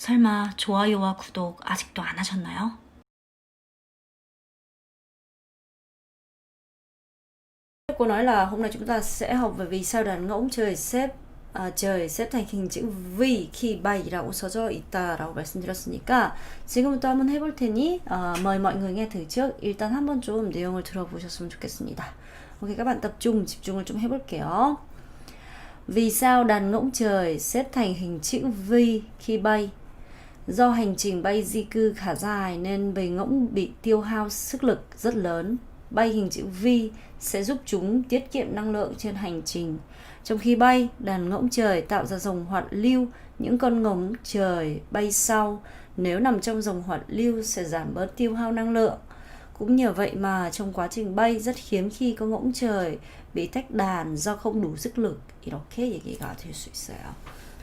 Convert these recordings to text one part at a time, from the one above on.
설마 좋아요와 구독 아직도 안 하셨나요? Cô nói là hôm nay chúng ta sẽ học về vì sao đàn ngỗng trời xếp 아, trời xếp thành hình chữ V khi bay라고 써져 있다라고 말씀드렸으니까 지금부터 한번 해볼 테니 어, mời mọi người nghe thử trước 일단 한번 좀 내용을 들어보셨으면 좋겠습니다. Ok các bạn tập trung 집중을 좀 해볼게요. Vì sao đàn ngỗng trời xếp thành hình chữ V khi bay? Do hành trình bay di cư khá dài nên bầy ngỗng bị tiêu hao sức lực rất lớn. Bay hình chữ V sẽ giúp chúng tiết kiệm năng lượng trên hành trình. Trong khi bay, đàn ngỗng trời tạo ra dòng hoạt lưu, những con ngỗng trời bay sau. Nếu nằm trong dòng hoạt lưu sẽ giảm bớt tiêu hao năng lượng. Cũng nhờ vậy mà trong quá trình bay rất hiếm khi có ngỗng trời bị tách đàn do không đủ sức lực. 이렇게 얘기가 될 수 있어요.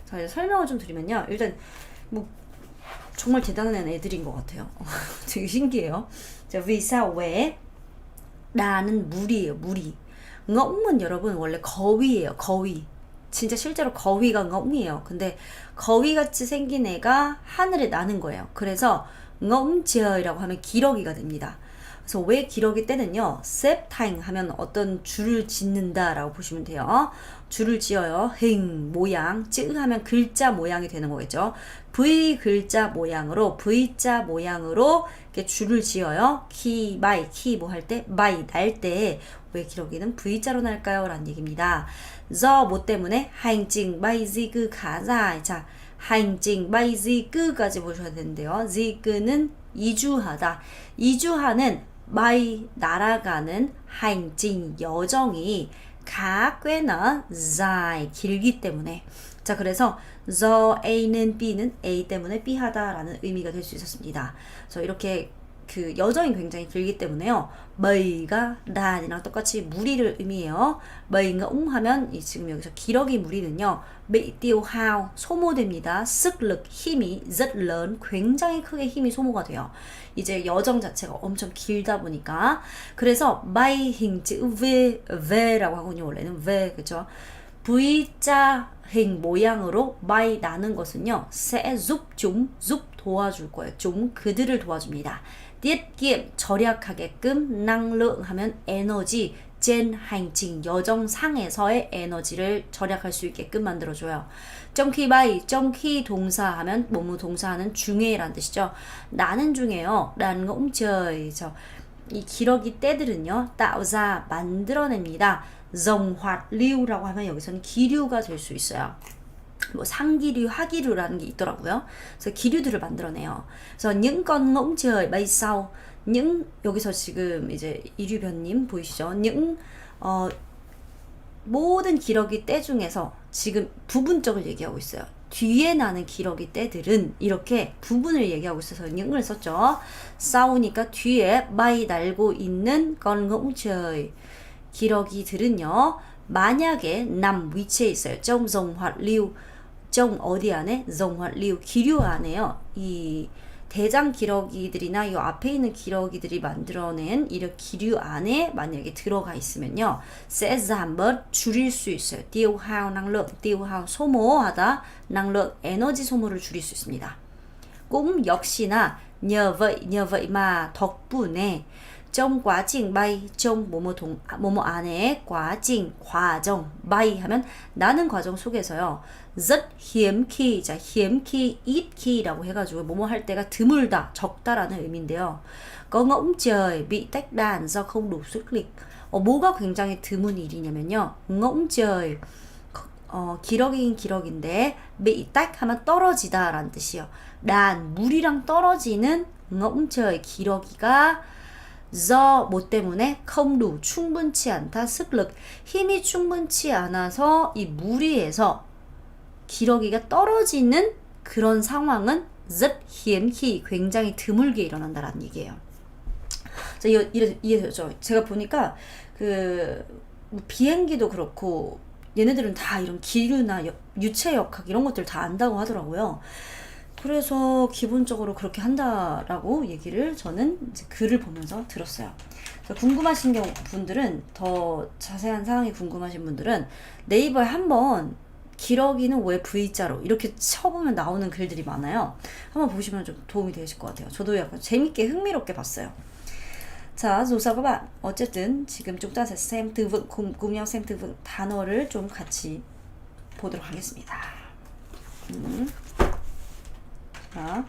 자, 이제 설명을 좀 드리면요. 일단 뭐 정말 대단한 애들인 것 같아요. 되게 신기해요. 자, sao 왜? 나는 물이에요, 물이. ngỗng은 여러분 원래 거위예요, 거위. 진짜 실제로 거위가 ngỗng이에요. 근데 거위같이 생긴 애가 하늘에 나는 거예요. 그래서 ngỗng지어이라고 하면 기러기가 됩니다. 그래서 왜 기러기 때는요, 셉타잉 하면 어떤 줄을 짓는다라고 보시면 돼요. 줄을 지어요. hình 모양, 찌 하면 글자 모양이 되는 거겠죠. V 글자 모양으로 V자 모양으로 이렇게 줄을 지어요. 키, 바이, 키 뭐 할 때, 바이 날 때 왜 기러기는 V자로 날까요? 라는 얘기입니다. do 뭐 때문에 di cư khá dài. 자, hành trình bay di cư 까지 보셔야 되는데요. di cư 는 이주하다. 이주하는 by 날아가는 trình 여정이 가 꽤나 dài 길기 때문에 자 그래서 the A는 B는 A 때문에 B 하다라는 의미가 될 수 있었습니다. 그래서 이렇게 그 여정이 굉장히 길기 때문에요. 머이가 단이랑 똑같이 무리를 의미해요. 머이 ngỗng 하면 이 지금 여기서 기러기 무리는요. hao 소모됩니다. lực 힘이 lớn 굉장히 크게 힘이 소모가 돼요. 이제 여정 자체가 엄청 길다 보니까 그래서 hình chữ V V라고 하거든요. 원래는 V 그죠? V자 hình 모양으로 by 나는 것은요. sẽ giúp chúng giúp 도와줄 거예요. 좀 그들을 도와줍니다. Tiết 절약하게끔 lượng 하면 에너지 hành trình 여정상에서의 에너지를 절약할 수 있게끔 만들어줘요. trong khi 동사 하면 뭐뭐 동사하는 중에라는 뜻이죠. 나는 중에요. 난 ngỗng trời. 저, 이 기러기 tạo ra 만들어냅니다. dòng hoạt lưu 라고 하면 여기서는 기류가 될 수 있어요. 뭐 상기류, 하기류라는 게 있더라고요. 그래서 기류들을 만들어내요. 그래서 bay sau, những 여기서 지금 이제 이류변님 보이시죠? những 어, 모든 기러기 떼 중에서 지금 부분적을 얘기하고 있어요. 뒤에 나는 기러기 떼들은 이렇게 부분을 얘기하고 있어서 những 을 썼죠. 싸우니까 뒤에 바이 날고 있는 trời 기러기들은요. 만약에 남 위치에 있어요. lưu 정 어디 안에 lưu 기류 안에요. 이 대장 기러기들이나 이 앞에 있는 기러기들이 만들어낸 이런 기류 안에 만약에 들어가 있으면요. giảm bớt 줄일 수 있어요. tiêu hao năng 소모하다 năng 에너지 소모를 줄일 수 있습니다. cũng 역시나 nhờ vậy nhờ 덕분에 quá trình bay trong 뭐뭐 동 뭐뭐 안에 trình 과정 bay 하면 나는 과정 속에서요. hiếm khi 자 ít khi라고 해가지고 뭐뭐 할 때가 드물다 적다라는 의미인데요. có ngỗng trời không đủ sức lực. 어, 뭐가 굉장히 드문 일이냐면요. ngỗng trời 어, 기러기긴 기러기인데 bị tách 하면 떨어지다라는 뜻이요. 단 물이랑 떨어지는 ngỗng trời 기러기가 do 뭐 때문에 đủ 충분치 않다 lực 힘이 충분치 않아서 이 무리에서 기러기가 떨어지는 그런 상황은 rất hiếm khi 굉장히 드물게 일어난다라는 얘기예요. 자, 이해, 이해, 이해되죠? 제가 보니까 그 뭐 비행기도 그렇고 얘네들은 다 이런 기류나 여- 유체 역학 이런 것들 다 안다고 하더라고요. 그래서 기본적으로 그렇게 한다라고 얘기를 저는 글을 보면서 들었어요. 그래서 궁금하신 경우 분들은 더 자세한 사항이 궁금하신 분들은 네이버에 한번 기러기는 왜 V자로 이렇게 쳐보면 나오는 글들이 많아요. 한번 보시면 좀 도움이 되실 것 같아요. 저도 약간 재밌게 흥미롭게 봤어요. 자, các bạn. 어쨌든 지금 cùng nhau xem từ vựng 단어를 좀 같이 보도록 하겠습니다. 음. 자.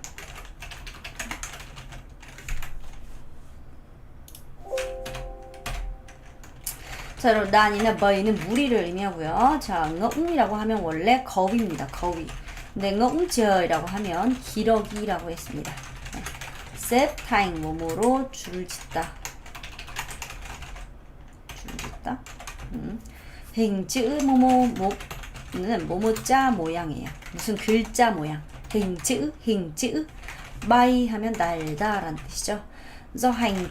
자, 여러분, 난이나 버이는 무리를 의미하고요. 자, ngỗng이라고 하면 원래 거위입니다. 거위. 근데 ngỗngtrời 하면 기러기라고 했습니다. 네. xếp thành 몸으로 줄을 짓다. 줄을 짓다. 음. chữ 모모 모는 모모자 모양이에요. 무슨 글자 모양. Hình chữ, bay 하면 날다라는 뜻이죠. do hành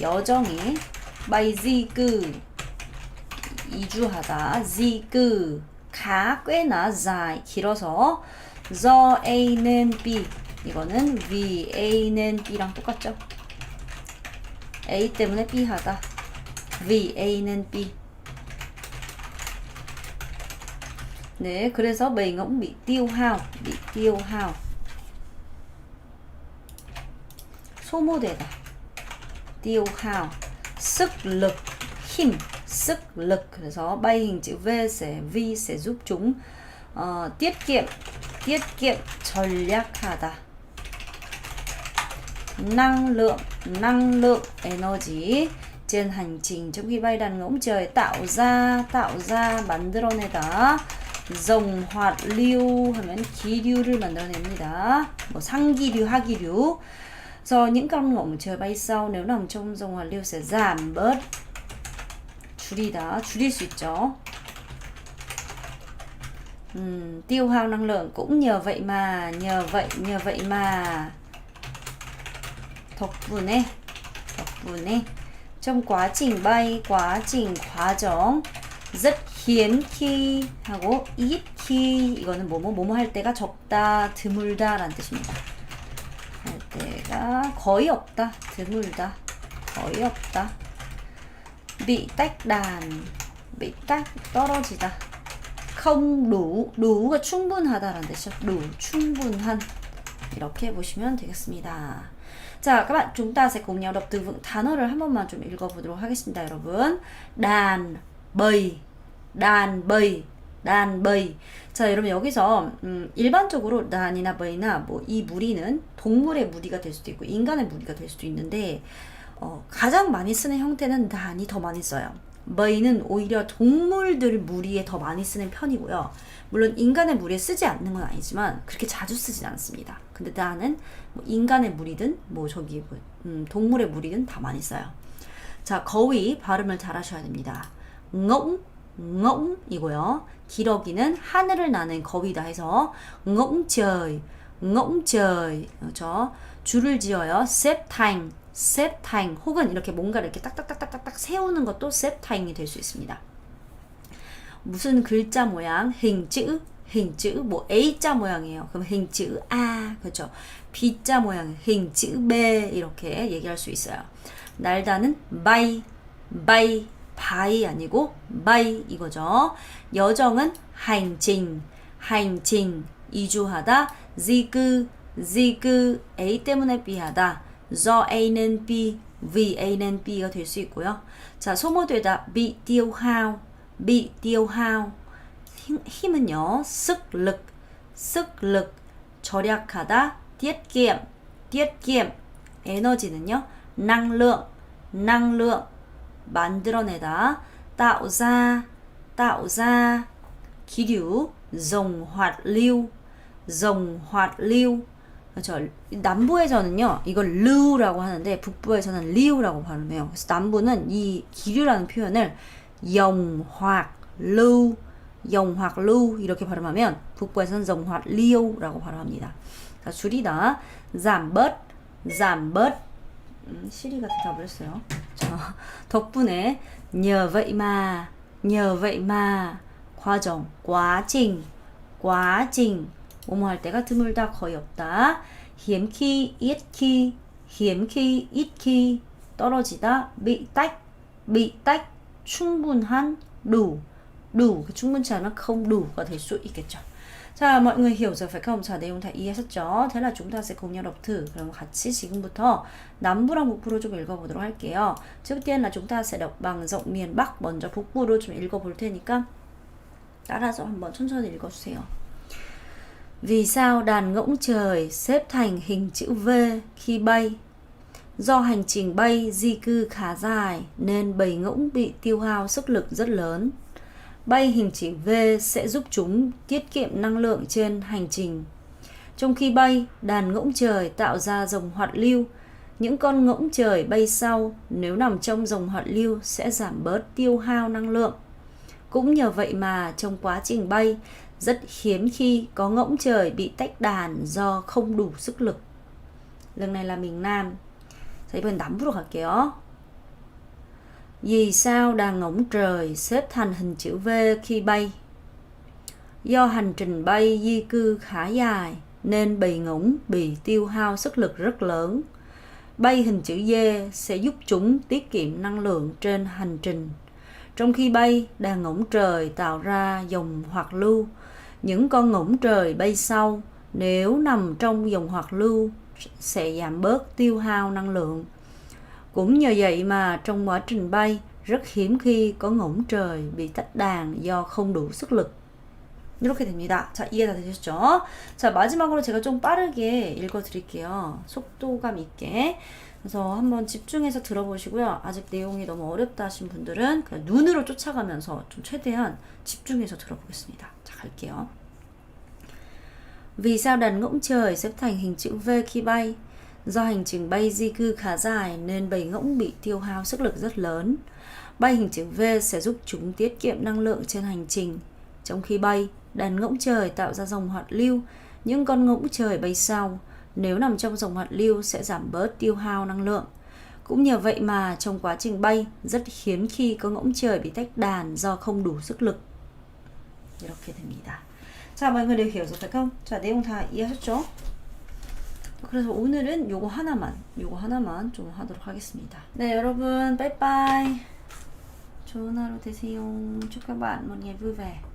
여정이 bay di 이주하다 di 가 꽤나 dài 길어서 do A는 B 이거는 vì A는 B랑 똑같죠? A 때문에 B 하다 vì A는 B 네, 그래서 mình cũng bị tiêu hao, bị tiêu hao. 소모되다. tiêu hao. sức lực, 힘, sức lực. 그래서 bay hình chữ V sẽ V sẽ giúp chúng ờ, tiết kiệm, tiết kiệm, 전략하다. năng lượng, năng lượng, energy trên hành trình trong khi bay đàn ngỗng trời tạo ra, tạo ra, 만들어내 다. dòng hoạt lưu 하면 기류를 만들어냅니다. 뭐 상기류, 하기류. Do những con ngỗng trời bay sau nếu nằm trong dòng hoạt lưu sẽ giảm bớt 줄이다, 줄일 수 있죠. 음, tiêu hao năng lượng cũng nhờ vậy mà, nhờ vậy, nhờ vậy mà. 덕분에, 덕분에 trong quá trình bay, quá trình 과정 rất khi 하고 khi 이거는 뭐뭐 뭐뭐 할 때가 적다, 드물다 라는 뜻입니다. 할 때가 거의 없다, 드물다, 거의 없다. bị tách 떨어지다. không 충분하다라는 뜻이죠. đủ, 충분한 이렇게 보시면 되겠습니다. 자, các bạn chúng 단어를 한 번만 좀 읽어보도록 하겠습니다, 여러분. đàn, đàn bầy, đàn bầy. 자, 여러분 여기서 음, 일반적으로 난이나 버이나 뭐 이 무리는 동물의 무리가 될 수도 있고 인간의 무리가 될 수도 있는데 어, 가장 많이 쓰는 형태는 난이 더 많이 써요. 버이는 오히려 동물들 무리에 더 많이 쓰는 편이고요. 물론 인간의 무리에 쓰지 않는 건 아니지만 그렇게 자주 쓰진 않습니다. 근데 나는 뭐 인간의 무리든 뭐 저기 뭐, 음, 동물의 무리든 다 많이 써요. 자, 거위 발음을 잘 하셔야 됩니다. Ngỗng이고요. 기러기는 하늘을 나는 거위다 해서 ngỗng trời, ngỗng trời. 그렇죠? 줄을 지어요. thành 혹은 이렇게 뭔가를 이렇게 딱딱딱딱딱 세우는 것도 xếp thành 이될 수 있습니다. 무슨 글자 모양, hình 뭐 A자 모양이에요. 그럼 chữ A 그렇죠? B자 모양, chữ B 이렇게 얘기할 수 있어요. 날다는 bay, bay, 바이 아니고 bay 이거죠. 여정은 hành trình 이주하다, di cư A 때문에 B하다. do A nên B, vì A nên B가 될 수 있고요. 자, 소모되다 bị tiêu hao, bị tiêu hao. 힘, 힘은요. sức lực. 절약하다, tiết kiệm. 에너지는요. năng lượng. 만들어내다, tạo tạo. 기류, hoạt lưu. 그렇죠. 남부에서는요, 이걸 르라고 하는데 북부에서는 리우라고 발음해요. 그래서 남부는 이 기류라는 표현을 영확 루, 영확 루 이렇게 발음하면 북부에서는 정확 리우라고 발음합니다. 자, 줄이다, giảm. 음, 시리가 대답을 했어요. 자, 덕분에 vậy mà. 과정, quá trình, quá trình. 뭐뭐 할 때가 드물다 거의 없다. hiếm khi, ít khi 떨어지다, bị tách, 충분한, 충분치는 không đủ có thể 수 있겠죠. 자, mọi người hiểu rồi phải không? 자, 내용 다 이해하셨죠? thế là chúng ta sẽ cùng nhau đọc thử. 그럼 같이 지금부터 남부랑 북부로 좀 읽어보도록 할게요. trước tiên là chúng ta sẽ đọc bằng giọng miền Bắc 먼저 북부로 좀 읽어볼 테니까 따라서 한번 천천히 읽어주세요. Vì sao đàn ngỗng trời xếp thành hình chữ V khi bay? Do hành trình bay di cư khá dài nên bầy ngỗng bị tiêu hao sức lực rất lớn. Bay hình chữ V sẽ giúp chúng tiết kiệm năng lượng trên hành trình. Trong khi bay, đàn ngỗng trời tạo ra dòng hoạt lưu. Những con ngỗng trời bay sau nếu nằm trong dòng hoạt lưu sẽ giảm bớt tiêu hao năng lượng. Cũng nhờ vậy mà trong quá trình bay, rất hiếm khi có ngỗng trời bị tách đàn do không đủ sức lực. Lần này là miền Nam. 자, 이번엔 남부로 갈게요. vì sao đàn ngỗng trời xếp thành hình chữ V khi bay? Do hành trình bay di cư khá dài nên bầy ngỗng bị tiêu hao sức lực rất lớn. Bay hình chữ D sẽ giúp chúng tiết kiệm năng lượng trên hành trình. Trong khi bay, đàn ngỗng trời tạo ra dòng hoạt lưu. Những con ngỗng trời bay sau, nếu nằm trong dòng hoạt lưu sẽ giảm bớt tiêu hao năng lượng. Cũng nhờ vậy mà trong quá trình bay, rất hiếm khi có ngỗng trời bị tách đàn do không đủ sức lực. 이렇게 됩니다. 자, 이해 다 되셨죠? 자, 마지막으로 제가 좀 빠르게 읽어 드릴게요. 속도감 있게. 그래서 한번 집중해서 들어보시고요. 아직 내용이 너무 어렵다 하신 분들은 그냥 눈으로 쫓아가면서 좀 최대한 집중해서 들어보겠습니다. 자, 갈게요. Vì sao đàn ngỗng trời xếp thành hình chữ V khi bay? Do hành trình bay di cư khá dài nên bầy ngỗng bị tiêu hao sức lực rất lớn. Bay hình chữ V sẽ giúp chúng tiết kiệm năng lượng trên hành trình. Trong khi bay, đàn ngỗng trời tạo ra dòng hoạt lưu, những con ngỗng trời bay sau, nếu nằm trong dòng hoạt lưu sẽ giảm bớt tiêu hao năng lượng. Cũng nhờ vậy mà trong quá trình bay, rất hiếm khi có ngỗng trời bị tách đàn do không đủ sức lực. 이렇게 됩니다. 자, mọi người đều hiểu rồi phải không? 자, 내용 다 이해하셨죠? 그래서 오늘은 요거 하나만, 요거 하나만 좀 하도록 하겠습니다. 네, 여러분, 빠이빠이. 좋은 하루 되세요. ngày vui vẻ.